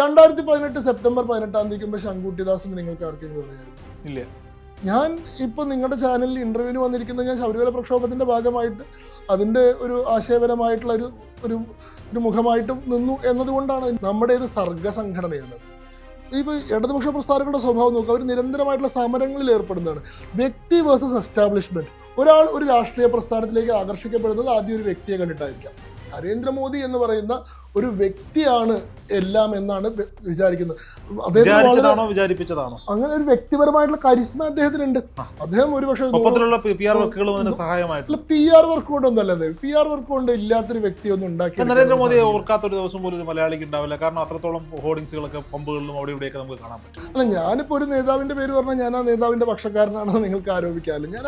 രണ്ടായിരത്തി പതിനെട്ട് സെപ്റ്റംബർ പതിനെട്ടാം തീയതിക്കുമ്പോൾ ശങ്കുട്ടിദാസിന് നിങ്ങൾക്ക് ആർക്കെങ്കിലും ഇല്ല. ഞാൻ ഇപ്പൊ നിങ്ങളുടെ ചാനലിൽ ഇന്റർവ്യൂവിന് വന്നിരിക്കുന്നത് ഞാൻ ശബരിമല പ്രക്ഷോഭത്തിന്റെ ഭാഗമായിട്ട് അതിന്റെ ഒരു ആശയപരമായിട്ടുള്ള ഒരു ഒരു ഒരു മുഖമായിട്ട് നിന്നു എന്നതുകൊണ്ടാണ് നമ്മുടെ ഇത് സർഗ സംഘടനയാണ് ഇപ്പൊ ഇടതുപക്ഷ പ്രസ്ഥാനങ്ങളുടെ സ്വഭാവം നോക്കുക അവർ നിരന്തരമായിട്ടുള്ള സമരങ്ങളിൽ ഏർപ്പെടുന്നതാണ്. വ്യക്തി വേഴ്സസ് എസ്റ്റാബ്ലിഷ്മെന്റ് ഒരാൾ ഒരു രാഷ്ട്രീയ പ്രസ്ഥാനത്തിലേക്ക് ആകർഷിക്കപ്പെടുന്നത് ആദ്യം ഒരു വ്യക്തിയെ കണ്ടിട്ടായിരിക്കാം. നരേന്ദ്രമോദി എന്ന് പറയുന്ന ഒരു വ്യക്തിയാണ് എല്ലാം എന്നാണ് വിചാരിക്കുന്നത്. വിചാരിച്ചതാണോ വിചാരിപ്പിച്ചതാണോ? അങ്ങനെ ഒരു വ്യക്തിപരമായിട്ടുള്ള കരിസ്മ അദ്ദേഹത്തിനുണ്ട്. അദ്ദേഹം ഒരു പക്ഷേ പി ആർ വർക്കുകളും പി ആർ വർക്ക് കൊണ്ടൊന്നല്ല പി ആർ വർക്ക് കൊണ്ട് ഇല്ലാത്തൊരു വ്യക്തിയൊന്നും ഉണ്ടാക്കി നരേന്ദ്രമോദിയെ ഓർക്കാത്തൊരു ദിവസം പോലും ഒരു മലയാളിക്ക് ഉണ്ടാവില്ല. കാരണം അത്രത്തോളം ഹോർഡിങ്സുകളൊക്കെ പമ്പുകളിലും അവിടെ ഇവിടെയൊക്കെ നമുക്ക് കാണാൻ പറ്റും. അല്ല ഞാനിപ്പോ ഒരു നേതാവിന്റെ പേര് പറഞ്ഞാൽ ഞാൻ ആ നേതാവിന്റെ പക്ഷക്കാരനാണെന്ന് നിങ്ങൾക്ക് ആരോപിക്കാമല്ലോ ഞാൻ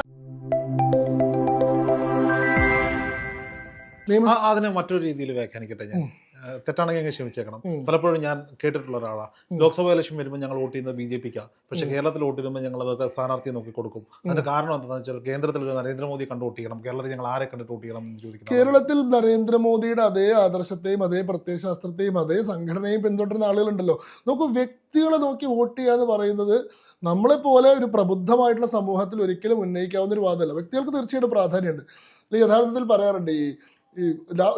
അതിനെ മറ്റൊരു രീതിയിൽ വ്യാഖ്യാനിക്കട്ടെ ഞാൻ. തെറ്റാണെങ്കിൽ അങ്ങ് ക്ഷമിച്ചേക്കണം. പലപ്പോഴും ഞാൻ കേട്ടിട്ടുള്ള ഒരാളാണ് ലോക്സഭ ഇലക്ഷൻ വരുമ്പോൾ ഞങ്ങൾ വോട്ട് ചെയ്യുന്നത് ബി ജെ പിക്കാ. പക്ഷെ കേരളത്തിൽ വോട്ട് ചെയ്യുമ്പോൾ ഞങ്ങൾ അതൊക്കെ സ്ഥാനാർത്ഥിയെ നോക്കി കൊടുക്കും. അതിന്റെ കാരണം എന്താണെന്ന് വെച്ചാൽ കേന്ദ്രത്തിൽ നരേന്ദ്രമോദി കണ്ടു വോട്ട് ചെയ്യണം. കേരളത്തിൽ ഞങ്ങൾ ആരെ കണ്ടിട്ട് വോട്ട് ചെയ്യണം എന്ന് ചോദിക്കുന്നത് കേരളത്തിൽ നരേന്ദ്രമോദിയുടെ അതേ ആദർശത്തെയും അതേ പ്രത്യയശാസ്ത്രത്തെയും അതേ സംഘടനയും പിന്തുടരുന്ന ആളുകളുണ്ടല്ലോ. നോക്കൂ വ്യക്തികളെ നോക്കി വോട്ട് ചെയ്യുക എന്ന് പറയുന്നത് നമ്മളെ പോലെ ഒരു പ്രബുദ്ധമായിട്ടുള്ള സമൂഹത്തിൽ ഒരിക്കലും ഉന്നയിക്കാവുന്ന ഒരു വാദമല്ല. വ്യക്തികൾക്ക് തീർച്ചയായിട്ടും പ്രാധാന്യമുണ്ട്. യഥാർത്ഥത്തിൽ പറയാറുണ്ട് ഈ ഈ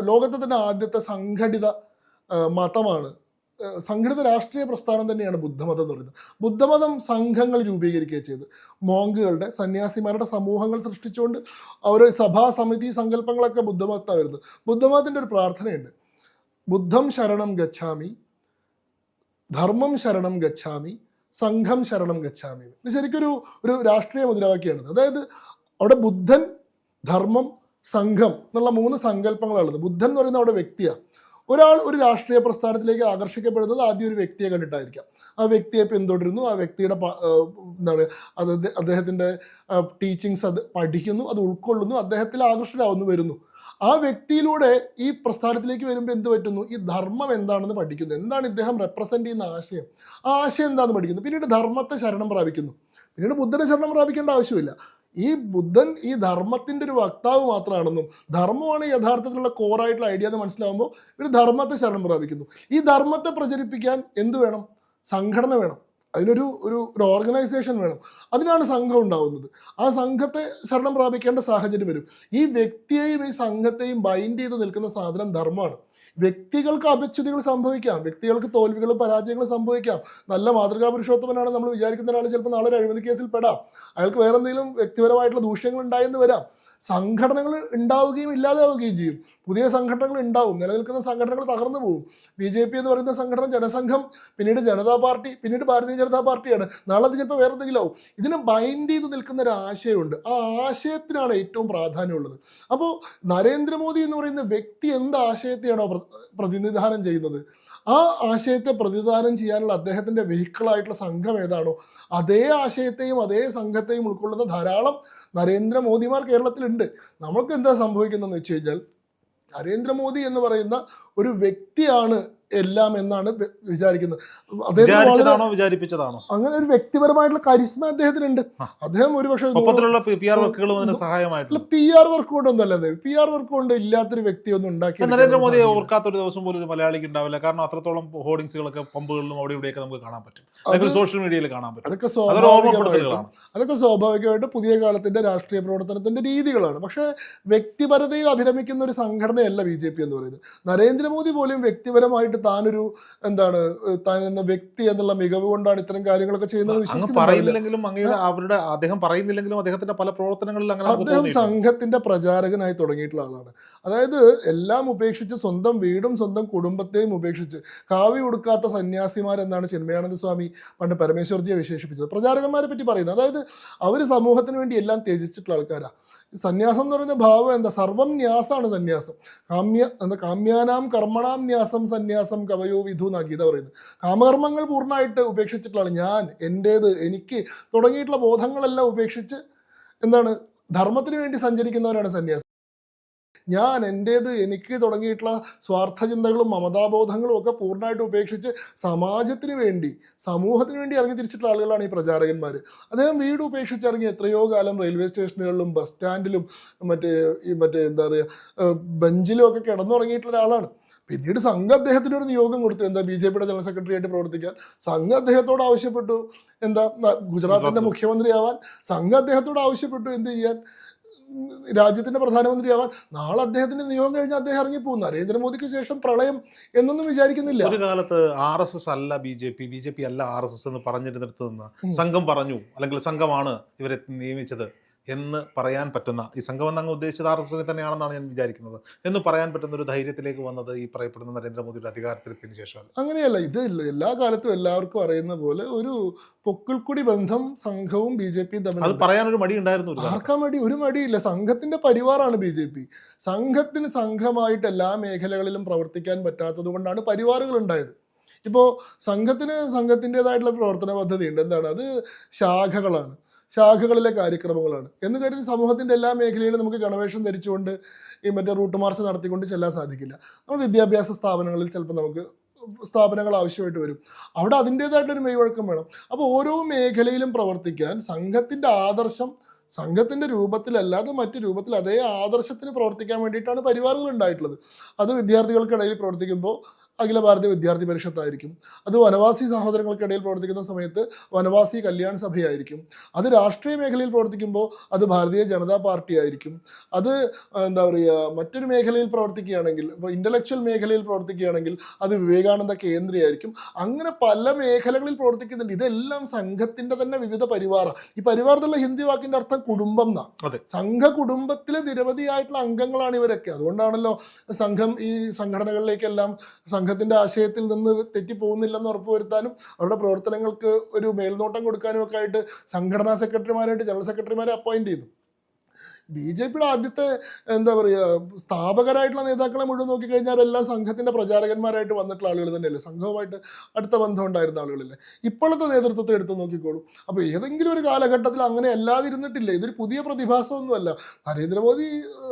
ലോകത്തെ തന്നെ ആദ്യത്തെ സംഘടിത മതമാണ്. സംഘടിത രാഷ്ട്രീയ പ്രസ്ഥാനം തന്നെയാണ് ബുദ്ധമതം എന്ന് പറയുന്നത്. ബുദ്ധമതം സംഘങ്ങൾ രൂപീകരിക്കുക ചെയ്ത് മോങ്കുകളുടെ സന്യാസിമാരുടെ സമൂഹങ്ങൾ സൃഷ്ടിച്ചുകൊണ്ട് അവർ സഭാ സമിതി സങ്കല്പങ്ങളൊക്കെ ബുദ്ധമതത്താണ് വരുന്നത് ബുദ്ധമതത്തിന്റെ ഒരു പ്രാർത്ഥനയുണ്ട്. ബുദ്ധം ശരണം ഗച്ഛാമി ധർമ്മം ശരണം ഗച്ഛാമി സംഘം ശരണം ഗച്ഛാമി ഇത് ശരിക്കൊരു ഒരു രാഷ്ട്രീയ മുദ്രാവാക്യമാണ് അതായത് അവിടെ ബുദ്ധൻ ധർമ്മം സംഘം എന്നുള്ള മൂന്ന് സങ്കല്പങ്ങളുള്ളത് ബുദ്ധൻ എന്ന് പറയുന്ന അവിടെ വ്യക്തിയാണ് ഒരാൾ ഒരു രാഷ്ട്രീയ പ്രസ്ഥാനത്തിലേക്ക് ആകർഷിക്കപ്പെടുന്നത് ആദ്യം ഒരു വ്യക്തിയെ കണ്ടിട്ടായിരിക്കാം. ആ വ്യക്തിയെ പിന്തുടരുന്നു. ആ വ്യക്തിയുടെ എന്താ പറയുക അത് അദ്ദേഹത്തിന്റെ ടീച്ചിങ്സ് അത് പഠിക്കുന്നു അത് ഉൾക്കൊള്ളുന്നു അദ്ദേഹത്തിൽ ആകർഷകരാവുന്നു വരുന്നു. ആ വ്യക്തിയിലൂടെ ഈ പ്രസ്ഥാനത്തിലേക്ക് വരുമ്പോൾ എന്ത് പറ്റുന്നു? ഈ ധർമ്മം എന്താണെന്ന് പഠിക്കുന്നു. എന്താണ് ഇദ്ദേഹം റെപ്രസെന്റ് ചെയ്യുന്ന ആശയം? ആ ആശയം എന്താണെന്ന് പഠിക്കുന്നു. പിന്നീട് ധർമ്മത്തെ ശരണം പ്രാപിക്കുന്നു. പിന്നീട് ബുദ്ധനെ ശരണം പ്രാപിക്കേണ്ട ആവശ്യമില്ല. ഈ ബുദ്ധൻ ഈ ധർമ്മത്തിന്റെ ഒരു വക്താവ് മാത്രമാണെന്നും ധർമ്മമാണ് യഥാർത്ഥത്തിലുള്ള കോറായിട്ടുള്ള ഐഡിയ എന്ന് മനസ്സിലാവുമ്പോൾ ഒരു ധർമ്മത്തെ ശരണം പ്രാപിക്കുന്നു. ഈ ധർമ്മത്തെ പ്രചരിപ്പിക്കാൻ എന്ത് വേണം? സംഘടന വേണം. അതിനൊരു ഒരു ഒരു ഓർഗനൈസേഷൻ വേണം. അതിനാണ് സംഘം ഉണ്ടാവുന്നത്. ആ സംഘത്തെ ശരണം പ്രാപിക്കേണ്ട സാഹചര്യം വരും. ഈ വ്യക്തിയെയും ഈ സംഘത്തെയും ബൈൻഡ് ചെയ്ത് നിൽക്കുന്ന സാധനം ധർമ്മമാണ്. വ്യക്തികൾക്ക് അപച്യുതികൾ സംഭവിക്കാം. വ്യക്തികൾക്ക് തോൽവികളും പരാജയങ്ങളും സംഭവിക്കാം. നല്ല മാതൃകാ പുരുഷോത്തമനാണ് നമ്മൾ വിചാരിക്കുന്ന ഒരാൾ ചിലപ്പോൾ നാളെ ഒരു അഴിമതി കേസിൽ പെടാം. അയാൾക്ക് വേറെ എന്തെങ്കിലും വ്യക്തിപരമായിട്ടുള്ള ദൂഷ്യങ്ങൾ ഉണ്ടായെന്ന് വരാം. സംഘടനകൾ ഉണ്ടാവുകയും ഇല്ലാതാവുകയും ചെയ്യും. പുതിയ സംഘടനകൾ ഉണ്ടാവും. നിലനിൽക്കുന്ന സംഘടനകൾ തകർന്നു പോകും ബി ജെ പി എന്ന് പറയുന്ന സംഘടന ജനസംഘം പിന്നീട് ജനതാ പാർട്ടി പിന്നീട് ഭാരതീയ ജനതാ പാർട്ടിയാണ്. നാളെ അത് ചിലപ്പോൾ വേറെ എന്തെങ്കിലും ആവും. ഇതിനെ ബൈൻഡ് ചെയ്ത് നിൽക്കുന്ന ഒരു ആശയമുണ്ട്. ആ ആശയത്തിനാണ് ഏറ്റവും പ്രാധാന്യമുള്ളത്. അപ്പോൾ നരേന്ദ്രമോദി എന്ന് പറയുന്ന വ്യക്തി എന്ത് ആശയത്തെയാണോ പ്രതിനിധാനം ചെയ്യുന്നത്? ആ ആശയത്തെ പ്രതിദാനം ചെയ്യാനുള്ള അദ്ദേഹത്തിന്റെ വെഹിക്കിളായിട്ടുള്ള സംഘം ഏതാണോ? അതേ ആശയത്തെയും അതേ സംഘത്തെയും ഉൾക്കൊള്ളുന്ന ധാരാളം നരേന്ദ്രമോദിമാർ കേരളത്തിലുണ്ട്. നമ്മൾക്ക് എന്താ സംഭവിക്കുന്നതെന്ന് വെച്ച് കഴിഞ്ഞാൽ നരേന്ദ്രമോദി എന്ന് പറയുന്ന ഒരു വ്യക്തിയാണ് എല്ലാം എന്നാണ് വിചാരിക്കുന്നത്. അദ്ദേഹം വിചാരിപ്പിച്ചതാണോ? അങ്ങനെ ഒരു വ്യക്തിപരമായിട്ടുള്ള കരിസ്മ അദ്ദേഹത്തിനുണ്ട്. ഉണ്ട് അദ്ദേഹം ഒരുപക്ഷെ പി ആർ വർക്കുകളും അതിന് സഹായമായിട്ടുണ്ട്. പി ആർ വർക്ക് കൊണ്ടൊന്നും അല്ലത് പി ആർ വർക്ക് കൊണ്ട് ഇല്ലാത്തൊരു വ്യക്തിയൊന്നും ഉണ്ടാക്കി നരേന്ദ്രമോദി ഓർക്കാത്ത ഒരു ദിവസം പോലും ഒരു മലയാളിക്ക് ഉണ്ടാവില്ല. കാരണം അത്രത്തോളം ഹോർഡിങ്സുകളൊക്കെ പമ്പുകളിലും അവിടെ ഇവിടെയൊക്കെ നമുക്ക് കാണാൻ പറ്റും. സോഷ്യൽ മീഡിയയിൽ കാണാൻ പറ്റും. അതൊക്കെ സ്വാഭാവികമായിട്ടും. അതൊക്കെ സ്വാഭാവികമായിട്ട് പുതിയ കാലത്തിന്റെ രാഷ്ട്രീയ പ്രവർത്തനത്തിന്റെ രീതികളാണ്. പക്ഷേ വ്യക്തിപരതയിൽ അഭിരമിക്കുന്ന ഒരു സംഘടനയല്ല ബി ജെ പി എന്ന് പറയുന്നത്. നരേന്ദ്രമോദി പോലും വ്യക്തിപരമായിട്ട് താനൊരു എന്താണ് താൻ എന്ന വ്യക്തി എന്നുള്ള മികവ് കൊണ്ടാണ് ഇത്തരം കാര്യങ്ങളൊക്കെ ചെയ്യുന്നത് വിശ്വസിക്കുന്നു അങ്ങയുടെ അവരുടെ അദ്ദേഹം പറയുന്നില്ലെങ്കിലും അദ്ദേഹത്തിന്റെ പല പ്രവർത്തനങ്ങളിൽ അങ്ങനെ അദ്ദേഹം സംഘത്തിന്റെ പ്രചാരകനായി തുടങ്ങിയിട്ടുള്ള ആളാണ്. അതായത് എല്ലാം ഉപേക്ഷിച്ച് സ്വന്തം വീടും സ്വന്തം കുടുംബത്തെയും ഉപേക്ഷിച്ച് കാവി ഉടുക്കാത്ത സന്യാസിമാരെന്നാണ് ചിന്മയാനന്ദ സ്വാമി പണ്ട് പരമേശ്വർജിയെ വിശേഷിപ്പിച്ചത്. പ്രചാരകന്മാരെ പറ്റി പറയുന്നത്. അതായത് അവർ സമൂഹത്തിന് വേണ്ടി എല്ലാം ത്യജിച്ചിട്ടുള്ള ആൾക്കാരാ. സന്യാസം എന്ന് പറയുന്ന ഭാവം എന്താ? സർവം ന്യാസാണ് സന്യാസം. കാമ്യ എന്താ? കാമ്യാനാം കർമ്മണാം ന്യാസം സന്യാസം കവയോ വിധു എന്നാ ഗീത പറയുന്നത്. കാമകർമ്മങ്ങൾ പൂർണമായിട്ട് ഉപേക്ഷിച്ചിട്ടുള്ളതാണ് ഞാൻ എന്റേത് എനിക്ക് തുടങ്ങിയിട്ടുള്ള ബോധങ്ങളെല്ലാം ഉപേക്ഷിച്ച് എന്താണ്? ധർമ്മത്തിന് വേണ്ടി സഞ്ചരിക്കുന്നവരാണ് സന്യാസി ഞാൻ എന്റേത് എനിക്ക് തുടങ്ങിയിട്ടുള്ള സ്വാർത്ഥ ചിന്തകളും മമതാബോധങ്ങളും ഒക്കെ പൂർണമായിട്ട് ഉപേക്ഷിച്ച് സമാജത്തിന് വേണ്ടി സമൂഹത്തിന് വേണ്ടി ഇറങ്ങി തിരിച്ചിട്ടുള്ള ആളുകളാണ് ഈ പ്രചാരകന്മാർ അദ്ദേഹം വീട് ഉപേക്ഷിച്ച് ഇറങ്ങി എത്രയോ കാലം റെയിൽവേ സ്റ്റേഷനുകളിലും ബസ് സ്റ്റാൻഡിലും മറ്റേ ഈ മറ്റേ എന്താ പറയുക ബെഞ്ചിലും ഒക്കെ കിടന്നുറങ്ങിയിട്ടുള്ള ഒരാളാണ്. പിന്നീട് സംഘം അദ്ദേഹത്തിന് ഒരു നിയോഗം കൊടുത്തു. എന്താ ബി ജെ പിയുടെ ജനറൽ സെക്രട്ടറി ആയിട്ട് പ്രവർത്തിക്കാൻ. സംഘം അദ്ദേഹത്തോട് ആവശ്യപ്പെട്ടു. എന്താ ഗുജറാത്തിന്റെ മുഖ്യമന്ത്രിയാവാൻ. സംഘം അദ്ദേഹത്തോട് ആവശ്യപ്പെട്ടു. എന്ത് ചെയ്യാൻ? രാജ്യത്തിന്റെ പ്രധാനമന്ത്രിയാവാൻ നാളെ അദ്ദേഹത്തിന്റെ നിയോഗം കഴിഞ്ഞാൽ അദ്ദേഹം ഇറങ്ങിപ്പോകും. നരേന്ദ്രമോദിക്ക് ശേഷം പ്രളയം എന്നൊന്നും വിചാരിക്കുന്നില്ല. ഒരു കാലത്ത് ആർ എസ് എസ് അല്ല B J P B J P അല്ല ആർ എസ് എസ് എന്ന് പറഞ്ഞിരുന്നിടത്ത് നിന്ന് സംഘം പറഞ്ഞു അല്ലെങ്കിൽ സംഘമാണ് ഇവരെ നിയമിച്ചത്. എന്ന് പറയാൻ പറ്റുന്ന ഈ സംഘം എന്ന് അങ്ങ് ഉദ്ദേശിച്ചത് ആർ എസ് എസിനെ തന്നെയാണെന്നാണ് ഞാൻ വിചാരിക്കുന്നത്. എന്ന് പറയാൻ പറ്റുന്ന ഒരു ധൈര്യത്തിലേക്ക് വന്നത് ഈ പറയപ്പെടുന്ന നരേന്ദ്രമോദിയുടെ അധികാരത്തിലെത്തിയതിനു ശേഷമല്ല അങ്ങനെയല്ല ഇത് എല്ലാ കാലത്തും എല്ലാവർക്കും അറിയുന്ന പോലെ ഒരു പൊക്കിൾക്കുടി ബന്ധം സംഘവും ബി ജെ പിയും അത് തമ്മിൽ പറയാനൊരു മടി ഉണ്ടായിരുന്നു. ആർക്കാ മടി? ഒരു മടിയില്ല. സംഘത്തിന്റെ പരിവാറാണ് ബി ജെ പി. സംഘത്തിന് സംഘമായിട്ട് എല്ലാ മേഖലകളിലും പ്രവർത്തിക്കാൻ പറ്റാത്തത് കൊണ്ടാണ് പരിവാറുകൾ ഉണ്ടായത്. ഇപ്പോൾ സംഘത്തിന് സംഘത്തിന്റെതായിട്ടുള്ള പ്രവർത്തന പദ്ധതി ഉണ്ട് എന്താണ്? അത് ശാഖകളാണ്. ശാഖകളിലെ കാര്യക്രമങ്ങളാണ്. എന്ന് കരുതി സമൂഹത്തിന്റെ എല്ലാ മേഖലയിലും നമുക്ക് ഗണവേഷം ധരിച്ചുകൊണ്ട് ഈ മറ്റേ റൂട്ട് മാർച്ച് നടത്തിക്കൊണ്ട് ചെല്ലാൻ സാധിക്കില്ല. നമ്മൾ വിദ്യാഭ്യാസ സ്ഥാപനങ്ങളിൽ ചിലപ്പോൾ നമുക്ക് സ്ഥാപനങ്ങൾ ആവശ്യമായിട്ട് വരും. അവിടെ അതിന്റേതായിട്ടൊരു മെയ്വഴക്കം വേണം. അപ്പോൾ ഓരോ മേഖലയിലും പ്രവർത്തിക്കാൻ സംഘത്തിന്റെ ആദർശം സംഘത്തിന്റെ രൂപത്തിലല്ലാതെ മറ്റു രൂപത്തിൽ അതേ ആദർശത്തിന് പ്രവർത്തിക്കാൻ വേണ്ടിയിട്ടാണ് പരിവാറുകൾ ഉണ്ടായിട്ടുള്ളത്. അത് വിദ്യാർത്ഥികൾക്കിടയിൽ പ്രവർത്തിക്കുമ്പോൾ അഖില ഭാരതീയ വിദ്യാർത്ഥി പരിഷത്തായിരിക്കും. അത് വനവാസി സഹോദരങ്ങൾക്കിടയിൽ പ്രവർത്തിക്കുന്ന സമയത്ത് വനവാസി കല്യാൺ സഭയായിരിക്കും. അത് രാഷ്ട്രീയ മേഖലയിൽ പ്രവർത്തിക്കുമ്പോൾ അത് ഭാരതീയ ജനതാ പാർട്ടി ആയിരിക്കും. അത് എന്താ പറയുക മറ്റൊരു മേഖലയിൽ പ്രവർത്തിക്കുകയാണെങ്കിൽ ഇപ്പോൾ ഇന്റലക്ച്വൽ മേഖലയിൽ പ്രവർത്തിക്കുകയാണെങ്കിൽ അത് വിവേകാനന്ദ കേന്ദ്രയായിരിക്കും. അങ്ങനെ പല മേഖലകളിൽ പ്രവർത്തിക്കുന്നുണ്ട്. ഇതെല്ലാം സംഘത്തിന്റെ തന്നെ വിവിധ പരിവാറ. ഈ പരിവാറത്തുള്ള ഹിന്ദി വാക്കിന്റെ അർത്ഥം കുടുംബം എന്നാ. അതെ. സംഘ കുടുംബത്തിലെ നിരവധിയായിട്ടുള്ള അംഗങ്ങളാണ് ഇവരൊക്കെ. അതുകൊണ്ടാണല്ലോ സംഘം ഈ സംഘടനകളിലേക്കെല്ലാം സംഘത്തിന്റെ ആശയത്തിൽ നിന്ന് തെറ്റിപ്പോകുന്നില്ലെന്ന് ഉറപ്പുവരുത്താനും അവരുടെ പ്രവർത്തനങ്ങൾക്ക് ഒരു മേൽനോട്ടം കൊടുക്കാനും ഒക്കെ ആയിട്ട് സംഘടനാ സെക്രട്ടറിമാരായിട്ട് ജനറൽ സെക്രട്ടറിമാരെ അപ്പോയിന്റ് ചെയ്തു. ബി ജെ പിയുടെ ആദ്യത്തെ എന്താ പറയുക സ്ഥാപകരായിട്ടുള്ള നേതാക്കളെ മുഴുവൻ നോക്കിക്കഴിഞ്ഞാൽ എല്ലാം സംഘത്തിന്റെ പ്രചാരകന്മാരായിട്ട് വന്നിട്ടുള്ള ആളുകൾ തന്നെയല്ലേ? സംഘവുമായിട്ട് അടുത്ത ബന്ധം ഉണ്ടായിരുന്ന ആളുകളല്ലേ? ഇപ്പോഴത്തെ നേതൃത്വത്തെ എടുത്തു നോക്കിക്കോളൂ. അപ്പോൾ ഏതെങ്കിലും ഒരു കാലഘട്ടത്തിൽ അങ്ങനെ അല്ലാതിരുന്നിട്ടില്ല? ഇതൊരു പുതിയ പ്രതിഭാസമൊന്നുമല്ല. നരേന്ദ്രമോദി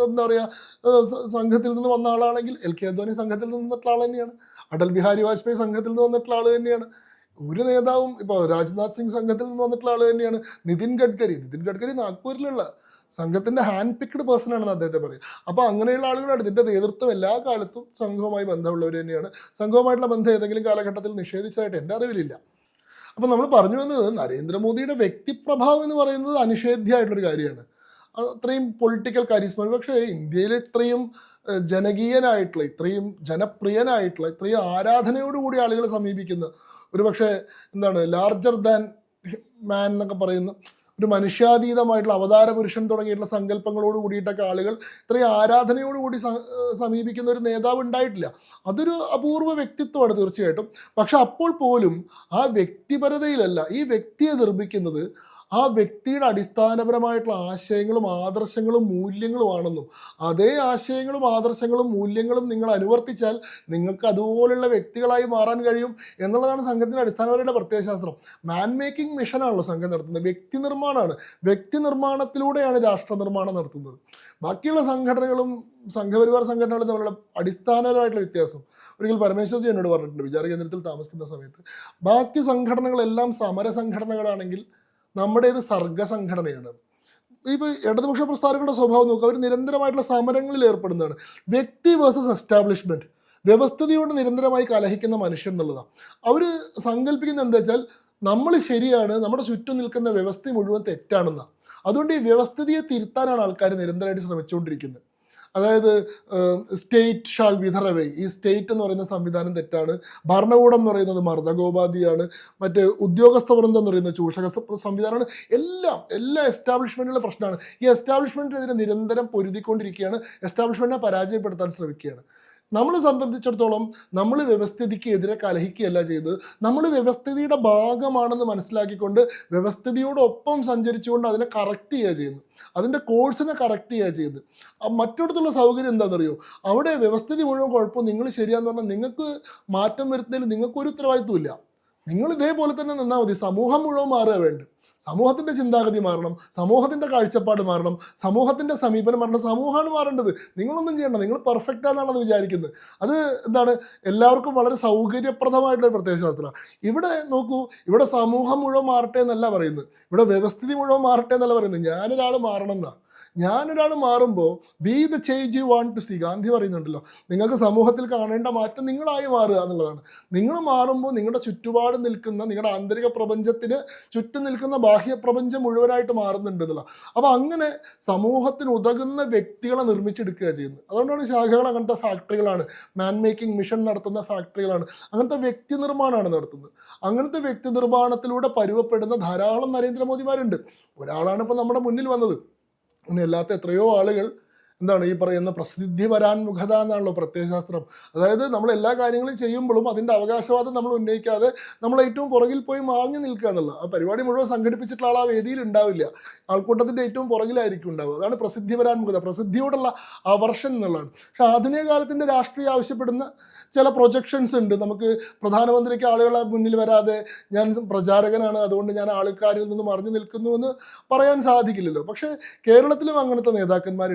എന്താ പറയുക സംഘത്തിൽ നിന്ന് വന്ന ആളാണെങ്കിൽ എൽ കെ അദ്വാനി സംഘത്തിൽ നിന്ന് വന്നിട്ടുള്ള ആൾ തന്നെയാണ്. അടൽ ബിഹാരി വാജ്പേയി സംഘത്തിൽ നിന്ന് വന്നിട്ടുള്ള ആൾ തന്നെയാണ്. ഒരു നേതാവും ഇപ്പോൾ രാജ്നാഥ് സിംഗ് സംഘത്തിൽ നിന്ന് വന്നിട്ടുള്ള ആൾ തന്നെയാണ്. നിതിൻ ഗഡ്കരി. നിതിൻ ഗഡ്കരി നാഗ്പൂരിലുള്ള സംഘത്തിന്റെ ഹാൻഡ് പിക്ഡ് പേഴ്സൺ ആണെന്ന് അദ്ദേഹത്തെ പറയും. അപ്പോൾ അങ്ങനെയുള്ള ആളുകളാണ് ഇതിന്റെ നേതൃത്വം എല്ലാ കാലത്തും സംഘവുമായി ബന്ധമുള്ളവർ തന്നെയാണ്. സംഘവുമായിട്ടുള്ള ബന്ധം ഏതെങ്കിലും കാലഘട്ടത്തിൽ നിഷേധിച്ചതായിട്ട് എന്റെ അറിവിലില്ല. അപ്പോൾ നമ്മൾ പറഞ്ഞു വന്നത് നരേന്ദ്രമോദിയുടെ വ്യക്തിപ്രഭാവം എന്ന് പറയുന്നത് അനിഷേധ്യമായിട്ടുള്ളൊരു കാര്യമാണ്. അത് അത്രയും പൊളിറ്റിക്കൽ കാരിസ്മ പക്ഷേ ഇന്ത്യയിലെ ഇത്രയും ജനകീയനായിട്ടുള്ള ഇത്രയും ജനപ്രിയനായിട്ടുള്ള ഇത്രയും ആരാധനയോടുകൂടി ആളുകൾ സമീപിക്കുന്ന ഒരു പക്ഷേ എന്താണ് ലാർജർ ദാൻ മാൻ എന്നൊക്കെ പറയുന്ന ഒരു മനുഷ്യാതീതമായിട്ടുള്ള അവതാര പുരുഷൻ തുടങ്ങിയിട്ടുള്ള സങ്കല്പങ്ങളോട് കൂടിയിട്ടൊക്കെ ആളുകൾ ഇത്രയും ആരാധനയോടുകൂടി സമീപിക്കുന്ന ഒരു നേതാവ് ഉണ്ടായിട്ടില്ല. അതൊരു അപൂർവ വ്യക്തിത്വമാണ് തീർച്ചയായിട്ടും. പക്ഷെ അപ്പോൾ പോലും ആ വ്യക്തിപരതയിലല്ല ഈ വ്യക്തിയെ നിർമ്മിക്കുന്നത് ആ വ്യക്തിയുടെ അടിസ്ഥാനപരമായിട്ടുള്ള ആശയങ്ങളും ആദർശങ്ങളും മൂല്യങ്ങളുമാണെന്നും അതേ ആശയങ്ങളും ആദർശങ്ങളും മൂല്യങ്ങളും നിങ്ങൾ അനുവർത്തിച്ചാൽ നിങ്ങൾക്ക് അതുപോലുള്ള വ്യക്തികളായി മാറാൻ കഴിയും എന്നുള്ളതാണ് സംഘത്തിന്റെ അടിസ്ഥാനപരമായ പ്രത്യയശാസ്ത്രം. മാൻ മേക്കിംഗ് മിഷനാണല്ലോ സംഘം നടത്തുന്നത്. വ്യക്തി നിർമ്മാണമാണ്. വ്യക്തി നിർമ്മാണത്തിലൂടെയാണ് രാഷ്ട്ര നിർമ്മാണം നടത്തുന്നത്. ബാക്കിയുള്ള സംഘടനകളും സംഘപരിവാർ സംഘടനകളും തമ്മിലുള്ള അടിസ്ഥാനപരമായിട്ടുള്ള വ്യത്യാസം. ഒരിക്കൽ പരമേശ്വരജി എന്നോട് പറഞ്ഞിട്ടുണ്ട് വിചാര കേന്ദ്രത്തിൽ താമസിക്കുന്ന സമയത്ത്. ബാക്കി സംഘടനകളെല്ലാം സമര സംഘടനകളാണെങ്കിൽ നമ്മുടേത് സർഗസംഘടനയാണ്. ഇപ്പോൾ ഇപ്പൊ ഇടതുപക്ഷ പ്രസ്ഥാനങ്ങളുടെ സ്വഭാവം നോക്കുക അവർ നിരന്തരമായിട്ടുള്ള സമരങ്ങളിൽ ഏർപ്പെടുന്നതാണ്. വ്യക്തി വേഴ്സസ് എസ്റ്റാബ്ലിഷ്മെന്റ് വ്യവസ്ഥതയോട് നിരന്തരമായി കലഹിക്കുന്ന മനുഷ്യൻ എന്നുള്ളതാണ് അവർ സങ്കല്പിക്കുന്നത് എന്താ വെച്ചാൽ നമ്മൾ ശരിയാണ് നമ്മുടെ ചുറ്റും നിൽക്കുന്ന വ്യവസ്ഥ മുഴുവൻ തെറ്റാണെന്നാണ് അതുകൊണ്ട് ഈ വ്യവസ്ഥിതിയെ തിരുത്താനാണ് ആൾക്കാർ നിരന്തരമായിട്ട് ശ്രമിച്ചുകൊണ്ടിരിക്കുന്നത്. അതായത് സ്റ്റേറ്റ് ഷാൾ വിധറവേ ഈ സ്റ്റേറ്റ് എന്ന് പറയുന്ന സംവിധാനം തെറ്റാണ്. ഭരണകൂടം എന്ന് പറയുന്നത് മർദ്ദഗോപാധിയാണ്. മറ്റ് ഉദ്യോഗസ്ഥ വൃന്ദം എന്ന് പറയുന്നത് ചൂഷക സംവിധാനമാണ്. എല്ലാം എല്ലാ എസ്റ്റാബ്ലിഷ്മെന്റിലെ പ്രശ്നമാണ്. ഈ എസ്റ്റാബ്ലിഷ്മെന്റിനെതിരെ നിരന്തരം പൊരുതിക്കൊണ്ടിരിക്കുകയാണ്. എസ്റ്റാബ്ലിഷ്മെന്റിനെ പരാജയപ്പെടുത്താൻ ശ്രമിക്കുകയാണ്. നമ്മളെ സംബന്ധിച്ചിടത്തോളം നമ്മൾ വ്യവസ്ഥിതിക്ക് എതിരെ കലഹിക്കുകയല്ല ചെയ്തത്. നമ്മൾ വ്യവസ്ഥിതിയുടെ ഭാഗമാണെന്ന് മനസ്സിലാക്കിക്കൊണ്ട് വ്യവസ്ഥിതിയോടൊപ്പം സഞ്ചരിച്ചുകൊണ്ട് അതിനെ കറക്റ്റ് ചെയ്യുക ചെയ്യുന്നു അതിന്റെ കോഴ്സിനെ കറക്റ്റ് ചെയ്യുക ചെയ്ത് മറ്റിടത്തുള്ള സൗകര്യം എന്താണെന്നറിയോ? അവിടെ വ്യവസ്ഥിതി മുഴുവൻ കുഴപ്പം നിങ്ങൾ ശരിയാന്ന് പറഞ്ഞാൽ നിങ്ങൾക്ക് മാറ്റം വരുത്തുന്നതിൽ നിങ്ങൾക്കൊരു ഉത്തരവാദിത്വമില്ല നിങ്ങൾ ഇതേപോലെ തന്നെ നിന്നാൽ മതി. സമൂഹം മുഴുവൻ മാറുക വേണ്ട. സമൂഹത്തിന്റെ ചിന്താഗതി മാറണം. സമൂഹത്തിന്റെ കാഴ്ചപ്പാട് മാറണം. സമൂഹത്തിന്റെ സമീപനം മാറണം. സമൂഹമാണ് മാറേണ്ടത്. നിങ്ങളൊന്നും ചെയ്യണ്ട. നിങ്ങൾ പെർഫെക്റ്റ് ആണെന്നാണ് അത് വിചാരിക്കുന്നത്. അത് എന്താണ്? എല്ലാവർക്കും വളരെ സൗകര്യപ്രദമായിട്ടുള്ള പ്രത്യയശാസ്ത്രമാണ് ഇവിടെ നോക്കൂ. ഇവിടെ സമൂഹം മുഴുവൻ മാറട്ടെ എന്നല്ല പറയുന്നത്. ഇവിടെ വ്യവസ്ഥിതി മുഴുവൻ മാറട്ടെ എന്നല്ല പറയുന്നത്. ഞാനൊരാൾ മാറണം എന്നാ. ഞാനൊരാൾ മാറുമ്പോൾ be the change you want to see Gandhi പറയുന്നുണ്ടല്ലോ നിങ്ങൾക്ക് സമൂഹത്തിൽ കാണേണ്ട മാറ്റം നിങ്ങളായി മാറുക എന്നുള്ളതാണ്. നിങ്ങൾ മാറുമ്പോൾ നിങ്ങളുടെ ചുറ്റുപാട് നിൽക്കുന്ന നിങ്ങളുടെ ആന്തരിക പ്രപഞ്ചത്തിന് ചുറ്റും നിൽക്കുന്ന ബാഹ്യ പ്രപഞ്ചം മുഴുവനായിട്ട് മാറുന്നുണ്ട് എന്നുള്ള. അപ്പോൾ അങ്ങനെ സമൂഹത്തിന് ഉതകുന്ന വ്യക്തികളെ നിർമ്മിച്ചെടുക്കുക ചെയ്യുന്നത്. അതുകൊണ്ടാണ് ശാഖകൾ അങ്ങനത്തെ ഫാക്ടറികളാണ്. മാൻ മേക്കിംഗ് മിഷൻ നടത്തുന്ന ഫാക്ടറികളാണ്. അങ്ങനത്തെ വ്യക്തി നിർമ്മാണമാണ് നടത്തുന്നത്. അങ്ങനത്തെ വ്യക്തി നിർമ്മാണത്തിലൂടെ പരുവപ്പെടുന്ന ധാരാളം നരേന്ദ്രമോദിമാരുണ്ട്. ഒരാളാണ് ഇപ്പോൾ നമ്മുടെ മുന്നിൽ വന്നത്. അങ്ങനെ അല്ലാത്ത എത്രയോ ആളുകൾ എന്താണ് ഈ പറയുന്ന പ്രസിദ്ധി വരാൻമുഖത എന്നാണല്ലോ പ്രത്യയശാസ്ത്രം അതായത് നമ്മൾ എല്ലാ കാര്യങ്ങളും ചെയ്യുമ്പോഴും അതിന്റെ അവകാശവാദം നമ്മൾ ഉന്നയിക്കാതെ നമ്മൾ ഏറ്റവും പുറകിൽ പോയി മാഞ്ഞു നിൽക്കുക എന്നുള്ളത്. ആ പരിപാടി മുഴുവൻ സംഘടിപ്പിച്ചിട്ടുള്ള ആ വേദിയിൽ ഉണ്ടാവില്ല. ആൾക്കൂട്ടത്തിന്റെ ഏറ്റവും പുറകിലായിരിക്കും ഉണ്ടാവുക. അതാണ് പ്രസിദ്ധി വരാൻ വരാൻമുഖത പ്രസിദ്ധിയോടുള്ള അവർഷൻ എന്നുള്ളതാണ്. പക്ഷെ ആധുനിക കാലത്തിന്റെ രാഷ്ട്രീയം ആവശ്യപ്പെടുന്ന ചില പ്രൊജക്ഷൻസ് ഉണ്ട്. നമുക്ക് പ്രധാനമന്ത്രിക്ക് ആളുകളെ മുന്നിൽ വരാതെ ഞാൻ പ്രചാരകനാണ് അതുകൊണ്ട് ഞാൻ ആൾക്കാരിൽ നിന്ന് മറിഞ്ഞു നിൽക്കുന്നു എന്ന് പറയാൻ സാധിക്കില്ലല്ലോ. പക്ഷേ കേരളത്തിലും അങ്ങനത്തെ നേതാക്കന്മാർ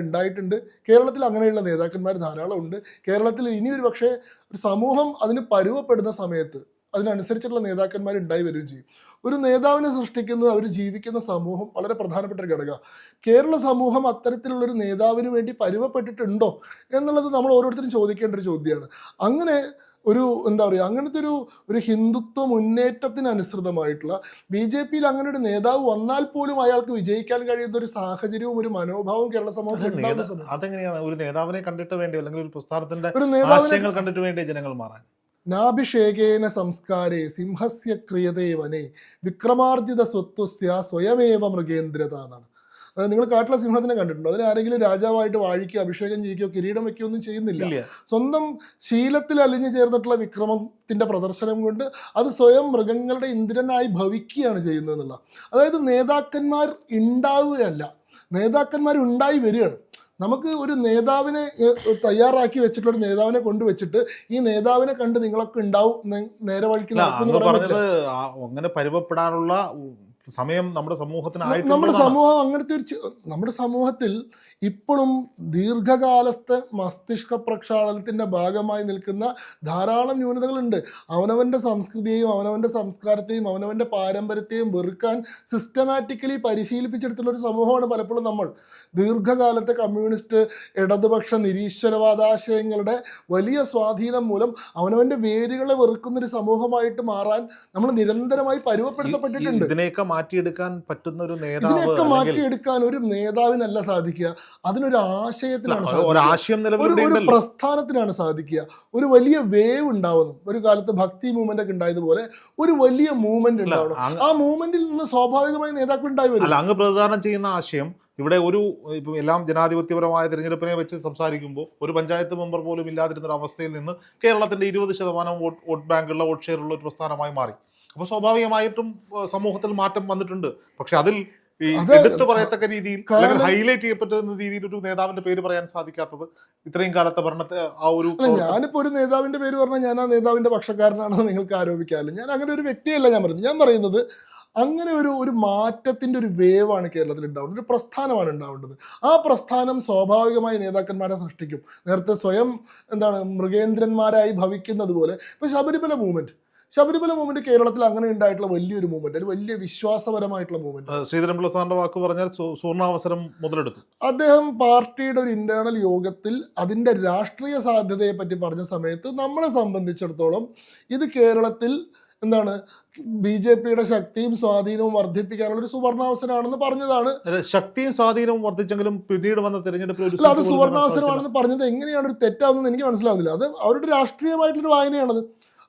ഉണ്ടായിട്ടുണ്ട് കേരളത്തിൽ അങ്ങനെയുള്ള നേതാക്കന്മാർ ധാരാളം ഉണ്ട്. കേരളത്തിൽ ഇനി ഒരു പക്ഷേ ഒരു സമൂഹം അതിന് പരുവപ്പെടുന്ന സമയത്ത് അതിനനുസരിച്ചുള്ള നേതാക്കന്മാർ ഉണ്ടായി വരികയും ചെയ്യും. ഒരു നേതാവിനെ സൃഷ്ടിക്കുന്നത് അവർ ജീവിക്കുന്ന സമൂഹം വളരെ പ്രധാനപ്പെട്ട ഒരു ഘടകമാണ്. കേരള സമൂഹം അത്തരത്തിലുള്ള ഒരു നേതാവിന് വേണ്ടി പരുവപ്പെട്ടിട്ടുണ്ടോ എന്നുള്ളത് നമ്മൾ ഓരോരുത്തരും ചോദിക്കേണ്ട ഒരു ചോദ്യമാണ്. അങ്ങനെ ഒരു എന്താ പറയുക അങ്ങനത്തെ ഒരു ഒരു ഹിന്ദുത്വ മുന്നേറ്റത്തിനനുസൃതമായിട്ടുള്ള ബി ജെ പിയിൽ അങ്ങനെ ഒരു നേതാവ് വന്നാൽ പോലും അയാൾക്ക് വിജയിക്കാൻ കഴിയുന്ന ഒരു സാഹചര്യവും ഒരു മനോഭാവവും കേരള സമൂഹത്തിൽ അതെങ്ങനെയാണ് ഒരു നേതാവിനെ കണ്ടിട്ട് വേണ്ടി അല്ലെങ്കിൽ ഒരു പ്രസ്ഥാനത്തിന്റെ ഒരു നേതാവിനെ കണ്ടിട്ട് വേണ്ടി ജനങ്ങൾ മാറാൻ? നാഭിഷേകേന സംസ്കാരേ സിംഹസ്യ ക്രിയതേ വനെ വിക്രമാർജിത സ്വത്വസ്യ സ്വയമേവ മൃഗേന്ദ്രത എന്നാണ്. നിങ്ങൾ കാട്ടിലെ സിംഹത്തിനെ കണ്ടിട്ടുണ്ടോ? അതിൽ ആരെങ്കിലും രാജാവായിട്ട് വാഴിക്കുകയോ അഭിഷേകം ചെയ്യിക്കുകയോ കിരീടം വയ്ക്കുകയോ ഒന്നും ചെയ്യുന്നില്ല. സ്വന്തം ശീലത്തിൽ അലിഞ്ഞു ചേർന്നിട്ടുള്ള വിക്രമത്തിന്റെ പ്രദർശനം കൊണ്ട് അത് സ്വയം മൃഗങ്ങളുടെ ഇന്ദ്രനായി ഭവിക്കുകയാണ് ചെയ്യുന്നത് എന്നുള്ള അതായത് നേതാക്കന്മാർ ഉണ്ടാവുകയല്ല നേതാക്കന്മാർ ഉണ്ടായി വരികയാണ്. നമുക്ക് ഒരു നേതാവിനെ തയ്യാറാക്കി വെച്ചിട്ടുള്ള ഒരു നേതാവിനെ കൊണ്ടുവച്ചിട്ട് ഈ നേതാവിനെ കണ്ട് നിങ്ങളൊക്കെ ഉണ്ടാവും നേരെ വഴിക്ക് അങ്ങനെ പരുവപ്പെടാനുള്ള ഉ, സമയം നമ്മുടെ സമൂഹത്തിന് നമ്മുടെ സമൂഹം അങ്ങനത്തെ ഒരു നമ്മുടെ സമൂഹത്തിൽ ഇപ്പോഴും ദീർഘകാലത്തെ മസ്തിഷ്ക പ്രക്ഷാളനത്തിന്റെ ഭാഗമായി നിൽക്കുന്ന ധാരാളം ന്യൂനതകളുണ്ട്. അവനവന്റെ സംസ്കൃതിയെയും അവനവന്റെ സംസ്കാരത്തെയും അവനവന്റെ പാരമ്പര്യത്തെയും വെറുക്കാൻ സിസ്റ്റമാറ്റിക്കലി പരിശീലിപ്പിച്ചെടുത്തുള്ള ഒരു സമൂഹമാണ് പലപ്പോഴും നമ്മൾ. ദീർഘകാലത്തെ കമ്മ്യൂണിസ്റ്റ് ഇടതുപക്ഷ നിരീശ്വരവാദാശയങ്ങളുടെ വലിയ സ്വാധീനം മൂലം അവനവന്റെ വേരുകളെ വെറുക്കുന്ന ഒരു സമൂഹമായിട്ട് മാറാൻ നമ്മൾ നിരന്തരമായി പരുവപ്പെടുത്തപ്പെട്ടിട്ടുണ്ട്. മാറ്റിയെടുക്കാൻ പറ്റുന്ന ഒരു നേതാവ് മാറ്റിയെടുക്കാൻ ഒരു നേതാവിനല്ല സാധിക്കുക. അതിനൊരു ആശയത്തിനാണ് ഒരു ആശയം ഒരു പ്രസ്ഥാനത്തിനാണ് സാധിക്കുക. ഒരു വലിയ വേവ് ഉണ്ടാവുന്നു. ഒരു കാലത്ത് ഭക്തി മൂവ്മെന്റ് ഒക്കെ ഉണ്ടായതുപോലെ ഒരു വലിയ മൂവ്മെന്റ് ഉണ്ടാവണം ആ മൂവ്മെന്റിൽ നിന്ന് സ്വാഭാവികമായി നേതാക്കൾ ഉണ്ടായി വരും. അങ്ങ് പ്രചാരണം ചെയ്യുന്ന ആശയം ഇവിടെ ഒരു ഇപ്പം എല്ലാം ജനാധിപത്യപരമായ തിരഞ്ഞെടുപ്പിനെ വെച്ച് സംസാരിക്കുമ്പോൾ ഒരു പഞ്ചായത്ത് മെമ്പർ പോലും ഇല്ലാതിരുന്ന ഒരു അവസ്ഥയിൽ നിന്ന് കേരളത്തിന്റെ ഇരുപത് ശതമാനം വോട്ട് വോട്ട് ബാങ്കുള്ള വോട്ട് ഷെയറുള്ള ഉള്ള ഒരു പ്രസ്ഥാനമായി മാറി. അപ്പോൾ സ്വാഭാവികമായിട്ടും സമൂഹത്തിൽ മാറ്റം വന്നിട്ടുണ്ട്. പക്ഷെ അതിൽ എടുത്തു പറയത്തക്ക രീതിയിൽ അല്ലെങ്കിൽ ഹൈലൈറ്റ് ചെയ്യപ്പെട്ടുന്ന രീതിയിൽ ഒരു നേതാവിന്റെ പേര് പറയാൻ സാധിക്കാത്തത് ഇത്രയും കാലത്തെ ഭരണത്തെ ആ ഒരു ഞാനിപ്പോ ഒരു നേതാവിന്റെ പേര് പറഞ്ഞാൽ ഞാൻ ആ നേതാവിന്റെ പക്ഷക്കാരനാണെന്ന് നിങ്ങൾക്ക് ആരോപിക്കാമല്ലോ ഞാൻ അങ്ങനെ ഒരു വ്യക്തിയല്ല ഞാൻ പറയുന്നത്. ഞാൻ പറയുന്നത് അങ്ങനെ ഒരു ഒരു മാറ്റത്തിന്റെ ഒരു വേവാണ് കേരളത്തിൽ ഉണ്ടാവുന്നത്. ഒരു പ്രസ്ഥാനമാണ് ഉണ്ടാവേണ്ടത്. ആ പ്രസ്ഥാനം സ്വാഭാവികമായി നേതാക്കന്മാരെ സൃഷ്ടിക്കും. നേരത്തെ സ്വയം എന്താണ് മൃഗേന്ദ്രന്മാരായി ഭവിക്കുന്നത് പോലെ ഇപ്പൊ ശബരിമല മൂവ്മെന്റ് ശബരിമല മൂവ്മെന്റ് കേരളത്തിൽ അങ്ങനെ ഉണ്ടായിട്ടുള്ള വലിയൊരു മൂവ്മെന്റ് ഒരു വലിയ വിശ്വാസപരമായിട്ടുള്ള മൂവ്മെന്റ് ശ്രീധരൻപിള്ള സാറിന്റെ വാക്ക് പറഞ്ഞാൽ സുവർണാവസരം മുതലെടുത്തു അദ്ദേഹം പാർട്ടിയുടെ ഒരു ഇന്റേണൽ യോഗത്തിൽ അതിന്റെ രാഷ്ട്രീയ സാധ്യതയെ പറ്റി പറഞ്ഞ സമയത്ത് നമ്മളെ സംബന്ധിച്ചിടത്തോളം ഇത് കേരളത്തിൽ എന്താണ് ബി ജെ പിയുടെ ശക്തിയും സ്വാധീനവും വർദ്ധിപ്പിക്കാനുള്ള ഒരു സുവർണാവസരമാണെന്ന് പറഞ്ഞതാണ്. ശക്തിയും സ്വാധീനവും വർദ്ധിച്ചെങ്കിലും പിന്നീട് വന്ന തിരഞ്ഞെടുപ്പിൽ അത് സുവർണാവസരമാണെന്ന് പറഞ്ഞത് എങ്ങനെയാണ് ഒരു തെറ്റാവുന്നത് എനിക്ക് മനസ്സിലാവുന്നില്ല. അത് അവരുടെ രാഷ്ട്രീയമായിട്ടുള്ളൊരു വായനയാണത്.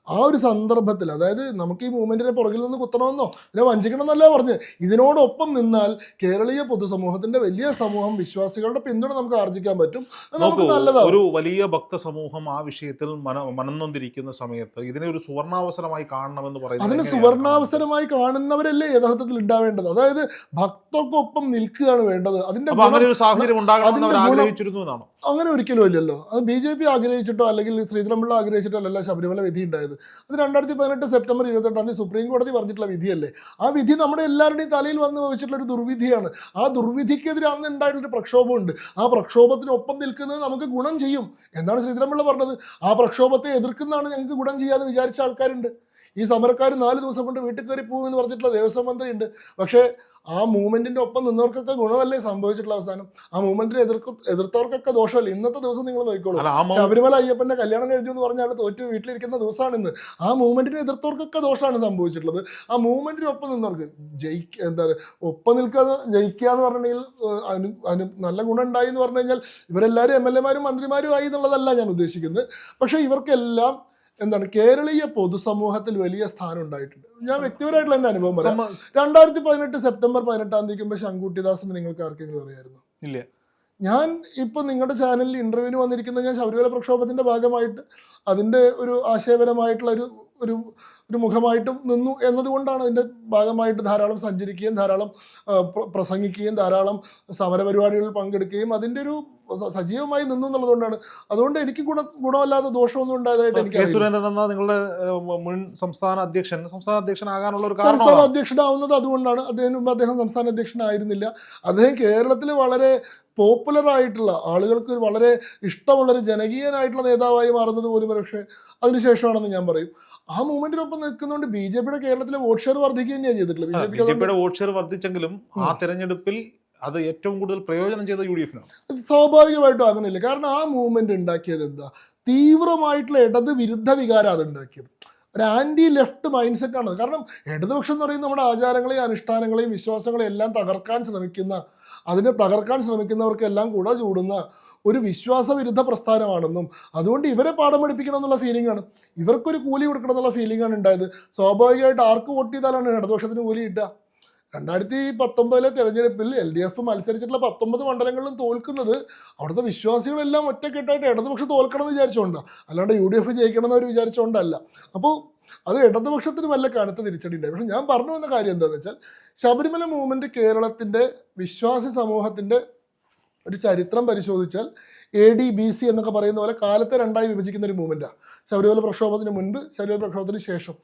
ആ ഒരു സന്ദർഭത്തിൽ അതായത് നമുക്ക് ഈ മൂവ്മെന്റിനെ പുറകിൽ നിന്ന് കുത്തണമെന്നോ ഇതിനെ വഞ്ചിക്കണമെന്നല്ല പറഞ്ഞ് ഇതിനോടൊപ്പം നിന്നാൽ കേരളീയ പൊതുസമൂഹത്തിന്റെ വലിയ സമൂഹം വിശ്വാസികളുടെ പിന്തുണ നമുക്ക് ആർജിക്കാൻ പറ്റും. നമുക്ക് നല്ലതാണ് ഒരു വലിയ ഭക്ത സമൂഹം ആ വിഷയത്തിൽ മന മനന്നൊന്നിരിക്കുന്ന സമയത്ത് ഇതിനെ ഒരു സുവർണാവസരമായി കാണണമെന്ന് പറയുന്നത് അതിന് സുവർണാവസരമായി കാണുന്നവരല്ലേ യഥാർത്ഥത്തിൽ ഉണ്ടാവേണ്ടത്? അതായത് ഭക്തർക്കൊപ്പം നിൽക്കുകയാണ് വേണ്ടത്. അതിന്റെ അങ്ങനെ ഒരു സാഹചര്യം ഉണ്ടാകണമെന്ന് അവർ ആഗ്രഹിച്ചിരുന്നു എന്നാണോ? അങ്ങനെ ഒരിക്കലും ഇല്ലല്ലോ. അത് ബി ജെ പി ആഗ്രഹിച്ചിട്ടോ അല്ലെങ്കിൽ ശ്രീധരൻപിള്ള ആഗ്രഹിച്ചിട്ടോ അല്ലല്ലോ ശബരിമല വിധി ഉണ്ടായത്. അത് രണ്ടായിരത്തി പതിനെട്ട് സെപ്റ്റംബർ ഇരുപത്തെട്ടാം തീയതി സുപ്രീം കോടതി പറഞ്ഞിട്ടുള്ള വിധിയല്ലേ? ആ വിധി നമ്മുടെ എല്ലാവരുടെയും തലയിൽ വന്ന് വെച്ചിട്ടുള്ള ഒരു ദുർവിധിയാണ്. ആ ദുർവിധിക്കെതിരെ അന്ന് ഉണ്ടായിട്ടുള്ളൊരു പ്രക്ഷോഭമുണ്ട്. ആ പ്രക്ഷോഭത്തിനൊപ്പം നിൽക്കുന്നത് നമുക്ക് ഗുണം ചെയ്യും എന്നാണ് ശ്രീധരൻപിള്ള പറഞ്ഞത്. ആ പ്രക്ഷോഭത്തെ എതിർക്കുന്നതാണ് ഞങ്ങൾക്ക് ഗുണം ചെയ്യാതെ വിചാരിച്ച ആൾക്കാരുണ്ട്. ഈ സമരക്കാർ നാല് ദിവസം കൊണ്ട് വീട്ടിൽ കയറി പോകുമെന്ന് പറഞ്ഞിട്ടുള്ള ദേവസ്വം മന്ത്രി ഉണ്ട് പക്ഷേ ആ മൂവ്മെന്റിന്റെ ഒപ്പം നിന്നവർക്കൊക്കെ ഗുണമല്ലേ സംഭവിച്ചിട്ടുള്ള അവസാനം? ആ മൂവ്മെന്റിനെ എതിർക്ക എതിർത്തവർക്കൊക്കെ ദോഷമല്ലേ? ഇന്നത്തെ ദിവസം നിങ്ങൾ നോക്കിക്കോളൂ. ശബരിമല അയ്യപ്പന്റെ കല്യാണം കഴിഞ്ഞു എന്ന് പറഞ്ഞാൽ തോറ്റ് വീട്ടിലിരിക്കുന്ന ദിവസമാണ് ഇന്ന്. ആ മൂവ്മെന്റിനെ എതിർത്തവർക്കൊക്കെ ദോഷമാണ് സംഭവിച്ചിട്ടുള്ളത്. ആ മൂവ്മെന്റിന് ഒപ്പം നിന്നവർക്ക് ജയിക്ക എന്താ പറയുക ഒപ്പം നിൽക്കാതെ ജയിക്കുക എന്ന് പറഞ്ഞിട്ടുണ്ടെങ്കിൽ അനു അനു നല്ല ഗുണം ഉണ്ടായി എന്ന് പറഞ്ഞു കഴിഞ്ഞാൽ ഇവരെല്ലാവരും എം എൽ എമാരും മന്ത്രിമാരും ആയി എന്നുള്ളതല്ല ഞാൻ ഉദ്ദേശിക്കുന്നത്. പക്ഷേ ഇവർക്കെല്ലാം എന്താണ് കേരളീയ പൊതുസമൂഹത്തിൽ വലിയ സ്ഥാനം ഉണ്ടായിട്ടുണ്ട്. ഞാൻ വ്യക്തിപരമായിട്ടുള്ള എന്റെ അനുഭവം പറയാം. രണ്ടായിരത്തി പതിനെട്ട് സെപ്റ്റംബർ പതിനെട്ടാം തീയതിക്കുമ്പോ ശങ്കുട്ടിദാസിന് നിങ്ങൾക്ക് ആർക്കെങ്കിലും അറിയായിരുന്നു? ഇല്ല. ഞാൻ ഇപ്പൊ നിങ്ങളുടെ ചാനലിൽ ഇന്റർവ്യൂവിന് വന്നിരിക്കുന്ന ഞാൻ ശബരിമല പ്രക്ഷോഭത്തിന്റെ ഭാഗമായിട്ട് അതിന്റെ ഒരു ആശയപരമായിട്ടുള്ള ഒരു ഒരു ഒരു മുഖമായിട്ട് നിന്നു എന്നതുകൊണ്ടാണ് അതിന്റെ ഭാഗമായിട്ട് ധാരാളം സഞ്ചരിക്കുകയും ധാരാളം പ്രസംഗിക്കുകയും ധാരാളം സമരപരിപാടികളിൽ പങ്കെടുക്കുകയും അതിന്റെ ഒരു സജീവമായി നിന്നു എന്നുള്ളതുകൊണ്ടാണ്. അതുകൊണ്ട് എനിക്ക് ഗുണ ഗുണമല്ലാതെ ദോഷമൊന്നും ഉണ്ടായതായിട്ട് എനിക്ക്. സുരേന്ദ്രൻ എന്ന നിങ്ങളുടെ മുൻ സംസ്ഥാന അധ്യക്ഷൻ സംസ്ഥാന അധ്യക്ഷനാകാനുള്ള ഒരു സംസ്ഥാന അധ്യക്ഷനാവുന്നത് അതുകൊണ്ടാണ്. അദ്ദേഹം അദ്ദേഹം സംസ്ഥാന അധ്യക്ഷനായിരുന്നില്ല. അദ്ദേഹം കേരളത്തിൽ വളരെ പോപ്പുലർ ആയിട്ടുള്ള ആളുകൾക്ക് ഒരു വളരെ ഇഷ്ടമുള്ളൊരു ജനകീയനായിട്ടുള്ള നേതാവായി മാറുന്നത് പോലും പക്ഷേ അതിനുശേഷമാണെന്ന് ഞാൻ പറയും. ആ മൂവ്മെന്റിനൊപ്പം നിൽക്കുന്നതുകൊണ്ട് ബി ജെ പിയുടെ കേരളത്തിലെ വോട്ട് ഷെയർ വർദ്ധിക്കുക തന്നെയാണ് ചെയ്തിട്ടുള്ളത്. ബി ജെ പിയുടെ വോട്ട് ഷെയർ വർദ്ധിച്ചെങ്കിലും ആ തെരഞ്ഞെടുപ്പിൽ അത് ഏറ്റവും കൂടുതൽ പ്രയോജനം ചെയ്ത യു ഡി എഫിനാണ്. സ്വാഭാവികമായിട്ടും അങ്ങനെയില്ല? കാരണം ആ മൂവ്മെന്റ് ഉണ്ടാക്കിയത് എന്താ? തീവ്രമായിട്ടുള്ള ഇടത് വിരുദ്ധ വികാരം അത് ഉണ്ടാക്കിയത്. ഒരു ആന്റി ലെഫ്റ്റ് മൈൻഡ് സെറ്റാണത് കാരണം ഇടതുപക്ഷം എന്ന് പറയുന്നത് നമ്മുടെ ആചാരങ്ങളെയും അനുഷ്ഠാനങ്ങളെയും വിശ്വാസങ്ങളെയും എല്ലാം തകർക്കാൻ ശ്രമിക്കുന്ന അതിനെ തകർക്കാൻ ശ്രമിക്കുന്നവർക്കെല്ലാം കൂടെ ചൂടുന്ന ഒരു വിശ്വാസവിരുദ്ധ പ്രസ്ഥാനമാണെന്നും അതുകൊണ്ട് ഇവരെ പാഠം പഠിപ്പിക്കണം എന്നുള്ള ഫീലിംഗ് ആണ്. ഇവർക്കൊരു കൂലി കൊടുക്കണം എന്നുള്ള ഫീലിംഗ് ആണ് ഉണ്ടായത്. സ്വാഭാവികമായിട്ട് ആർക്ക് വോട്ട് ചെയ്താലാണ് ഇടതുപക്ഷത്തിന് കൂലി കിട്ടുക? രണ്ടായിരത്തി പത്തൊമ്പതിലെ തെരഞ്ഞെടുപ്പിൽ എൽ ഡി എഫ് മത്സരിച്ചിട്ടുള്ള പത്തൊമ്പത് മണ്ഡലങ്ങളിലും തോൽക്കുന്നത് അവിടുത്തെ വിശ്വാസികളെല്ലാം ഒറ്റക്കെട്ടായിട്ട് ഇടതുപക്ഷം തോൽക്കണം എന്ന് വിചാരിച്ചുകൊണ്ടാണ് അല്ലാണ്ട് യു ഡി എഫ് ജയിക്കണം എന്ന് അവർ വിചാരിച്ചുകൊണ്ടല്ല. അപ്പോൾ അത് ഇടതുപക്ഷത്തിന് വല്ല കനത്ത തിരിച്ചടി ഉണ്ടായി പക്ഷെ ഞാൻ പറഞ്ഞു വന്ന കാര്യം എന്താണെന്ന് വെച്ചാൽ ശബരിമല മൂവ്മെന്റ് കേരളത്തിന്റെ വിശ്വാസി സമൂഹത്തിന്റെ ഒരു ചരിത്രം പരിശോധിച്ചാൽ എ ഡി ബി സി എന്നൊക്കെ പറയുന്ന പോലെ കാലത്തെ രണ്ടായി വിഭജിക്കുന്ന ഒരു മൂവ്മെന്റാണ് ശബരിമല പ്രക്ഷോഭത്തിന് മുൻപ് ശബരിമല പ്രക്ഷോഭത്തിന് ശേഷം.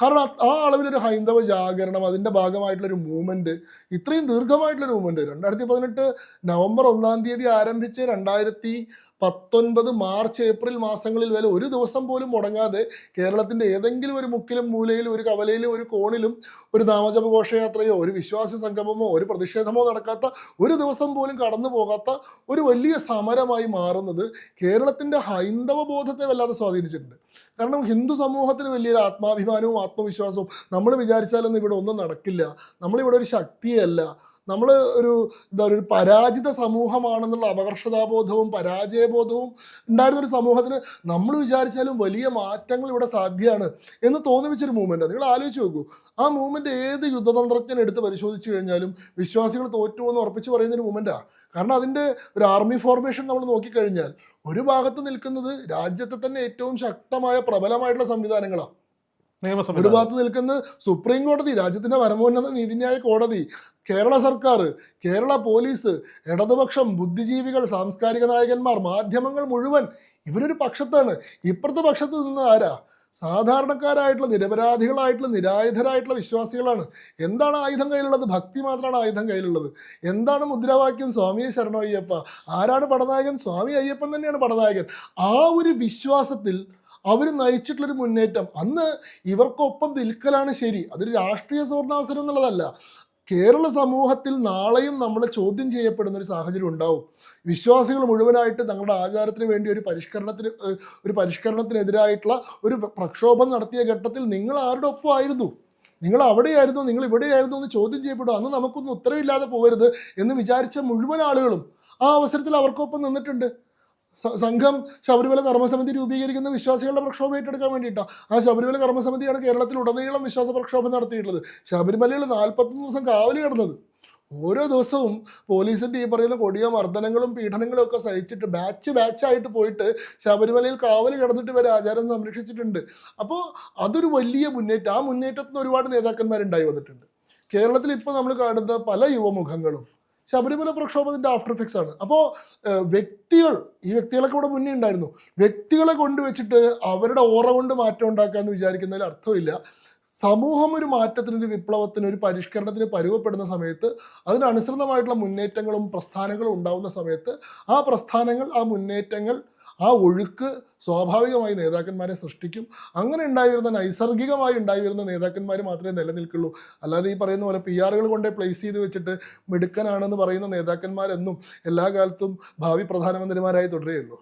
കാരണം ആ- അളവിലൊരു ഹൈന്ദവ ജാഗരണം അതിന്റെ ഭാഗമായിട്ടുള്ളൊരു മൂവ്മെന്റ് ഇത്രയും ദീർഘമായിട്ടുള്ളൊരു മൂവ്മെന്റ് രണ്ടായിരത്തി പതിനെട്ട് നവംബർ ഒന്നാം തീയതി ആരംഭിച്ച് രണ്ടായിരത്തി പത്തൊൻപത് മാർച്ച് ഏപ്രിൽ മാസങ്ങളിൽ വരെ ഒരു ദിവസം പോലും മുടങ്ങാതെ കേരളത്തിന്റെ ഏതെങ്കിലും ഒരു മുക്കിലും മൂലയിലും ഒരു കവലയിലും ഒരു കോണിലും ഒരു നാമജപ ഘോഷയാത്രയോ ഒരു വിശ്വാസ സംഗമമോ ഒരു പ്രതിഷേധമോ നടക്കാത്ത ഒരു ദിവസം പോലും കടന്നു പോകാത്ത ഒരു വലിയ സമരമായി മാറുന്നത് കേരളത്തിന്റെ ഹൈന്ദവ ബോധത്തെ വല്ലാതെ സ്വാധീനിച്ചിട്ടുണ്ട്. കാരണം ഹിന്ദു സമൂഹത്തിന് വലിയൊരു ആത്മാഭിമാനവും ആത്മവിശ്വാസവും നമ്മൾ വിചാരിച്ചാലൊന്നും ഇവിടെ ഒന്നും നടക്കില്ല. നമ്മളിവിടെ ഒരു ശക്തിയല്ല. നമ്മൾ ഒരു എന്താ പറയുക ഒരു പരാജിത സമൂഹമാണെന്നുള്ള അപകർഷതാബോധവും പരാജയബോധവും ഉണ്ടായിരുന്ന ഒരു സമൂഹത്തിന് നമ്മൾ വിചാരിച്ചാലും വലിയ മാറ്റങ്ങൾ ഇവിടെ സാധ്യമാണ് എന്ന് തോന്നിപ്പിച്ചൊരു മൂവ്മെന്റ് നിങ്ങൾ ആലോചിച്ച് നോക്കൂ. ആ മൂവ്മെന്റ് ഏത് യുദ്ധതന്ത്രജ്ഞൻ എടുത്ത് പരിശോധിച്ച് കഴിഞ്ഞാലും വിശ്വാസികൾ തോറ്റുവെന്ന് ഉറപ്പിച്ച് പറയുന്ന ഒരു മൂവ്മെന്റാണ് കാരണം അതിന്റെ ഒരു ആർമി ഫോർമേഷൻ നമ്മൾ നോക്കിക്കഴിഞ്ഞാൽ ഒരു ഭാഗത്ത് നിൽക്കുന്നത് രാജ്യത്തെ തന്നെ ഏറ്റവും ശക്തമായ പ്രബലമായിട്ടുള്ള സംവിധാനങ്ങളാണ് ഒരു ഭാഗത്ത് നിൽക്കുന്ന സുപ്രീം കോടതി രാജ്യത്തിന്റെ പരമോന്നത നീതിന്യായ കോടതി കേരള സർക്കാർ കേരള പോലീസ് ഇടതുപക്ഷം ബുദ്ധിജീവികൾ സാംസ്കാരിക നായകന്മാർ മാധ്യമങ്ങൾ മുഴുവൻ ഇവരൊരു പക്ഷത്താണ്. ഇപ്പുറത്തെ പക്ഷത്ത് നിന്ന് ആരാ? സാധാരണക്കാരായിട്ടുള്ള നിരപരാധികളായിട്ടുള്ള നിരായുധരായിട്ടുള്ള വിശ്വാസികളാണ്. എന്താണ് ആയുധം കയ്യിലുള്ളത്? ഭക്തി മാത്രമാണ് ആയുധം കയ്യിലുള്ളത്. എന്താണ് മുദ്രാവാക്യം സ്വാമിയെ ശരണോ അയ്യപ്പ? ആരാണ് പടനായകൻ? സ്വാമി അയ്യപ്പൻ തന്നെയാണ് പടനായകൻ. ആ ഒരു വിശ്വാസത്തിൽ അവർ നയിച്ചിട്ടുള്ളൊരു മുന്നേറ്റം. അന്ന് ഇവർക്കൊപ്പം നിൽക്കലാണ് ശരി. അതൊരു രാഷ്ട്രീയ സുവർണാവസരം എന്നുള്ളതല്ല. കേരള സമൂഹത്തിൽ നാളെയും നമ്മൾ ചോദ്യം ചെയ്യപ്പെടുന്ന ഒരു സാഹചര്യം ഉണ്ടാവും. വിശ്വാസികൾ മുഴുവനായിട്ട് തങ്ങളുടെ ആചാരത്തിന് വേണ്ടി ഒരു പരിഷ്കരണത്തിന് ഒരു പരിഷ്കരണത്തിനെതിരായിട്ടുള്ള ഒരു പ്രക്ഷോഭം നടത്തിയ ഘട്ടത്തിൽ നിങ്ങൾ ആരുടെ ഒപ്പമായിരുന്നു? നിങ്ങൾ അവിടെയായിരുന്നു നിങ്ങൾ ഇവിടെയായിരുന്നു എന്ന് ചോദ്യം ചെയ്യപ്പെടും. അന്ന് നമുക്കൊന്നും ഉത്തരവില്ലാതെ പോകരുത് എന്ന് വിചാരിച്ച മുഴുവൻ ആളുകളും ആ അവസരത്തിൽ അവർക്കൊപ്പം നിന്നിട്ടുണ്ട്. സംഘം ശബരിമല കർമ്മസമിതി രൂപീകരിക്കുന്ന വിശ്വാസികളുടെ പ്രക്ഷോഭം ഏറ്റെടുക്കാൻ വേണ്ടിയിട്ടാണ് ആ ശബരിമല കർമ്മസമിതിയാണ് കേരളത്തിൽ ഉടനീളം വിശ്വാസ പ്രക്ഷോഭം നടത്തിയിട്ടുള്ളത്. ശബരിമലയിൽ നാൽപ്പത്തൊന്ന് ദിവസം കാവൽ കിടന്നത്. ഓരോ ദിവസവും പോലീസിന്റെ ഈ പറയുന്ന കൊടിയ മർദ്ദനങ്ങളും പീഡനങ്ങളും ഒക്കെ സഹിച്ചിട്ട് ബാച്ച് ബാച്ചായിട്ട് പോയിട്ട് ശബരിമലയിൽ കാവൽ കിടന്നിട്ട് വരെ ആചാരം സംരക്ഷിച്ചിട്ടുണ്ട്. അപ്പോൾ അതൊരു വലിയ മുന്നേറ്റം. ആ മുന്നേറ്റത്തിന് ഒരുപാട് നേതാക്കന്മാരുണ്ടായി വന്നിട്ടുണ്ട്. കേരളത്തിൽ ഇപ്പോൾ നമ്മൾ കാണുന്ന പല യുവമുഖങ്ങളും ശബരിമല പ്രക്ഷോഭത്തിന്റെ ആഫ്റ്റർ എഫക്ട്സ് ആണ്. അപ്പോൾ വ്യക്തികൾ ഈ വ്യക്തികളൊക്കെ ഇവിടെ മുന്നേ ഉണ്ടായിരുന്നു. വ്യക്തികളെ കൊണ്ടുവച്ചിട്ട് അവരുടെ ഓറ കൊണ്ട് മാറ്റം ഉണ്ടാക്കുക എന്ന് വിചാരിക്കുന്നതിൽ അർത്ഥമില്ല. സമൂഹം ഒരു മാറ്റത്തിന് ഒരു വിപ്ലവത്തിന് ഒരു പരിഷ്കരണത്തിന് പരുവപ്പെടുന്ന സമയത്ത് അതിനനുസൃതമായിട്ടുള്ള മുന്നേറ്റങ്ങളും പ്രസ്ഥാനങ്ങളും ഉണ്ടാവുന്ന സമയത്ത് ആ പ്രസ്ഥാനങ്ങൾ ആ മുന്നേറ്റങ്ങൾ ആ ഒഴുക്ക് സ്വാഭാവികമായി നേതാക്കന്മാരെ സൃഷ്ടിക്കും. അങ്ങനെ ഉണ്ടായിരുന്ന നൈസർഗികമായി ഉണ്ടായിരുന്ന നേതാക്കന്മാർ മാത്രമേ നിലനിൽക്കുള്ളൂ. അല്ലാതെ ഈ പറയുന്ന പോലെ പി ആറുകൾ കൊണ്ടേ പ്ലേസ് ചെയ്ത് വെച്ചിട്ട് മിടുക്കനാണെന്ന് പറയുന്ന നേതാക്കന്മാരെന്നും എല്ലാ കാലത്തും ഭാവി പ്രധാനമന്ത്രിമാരായി തുടരുകയുള്ളൂ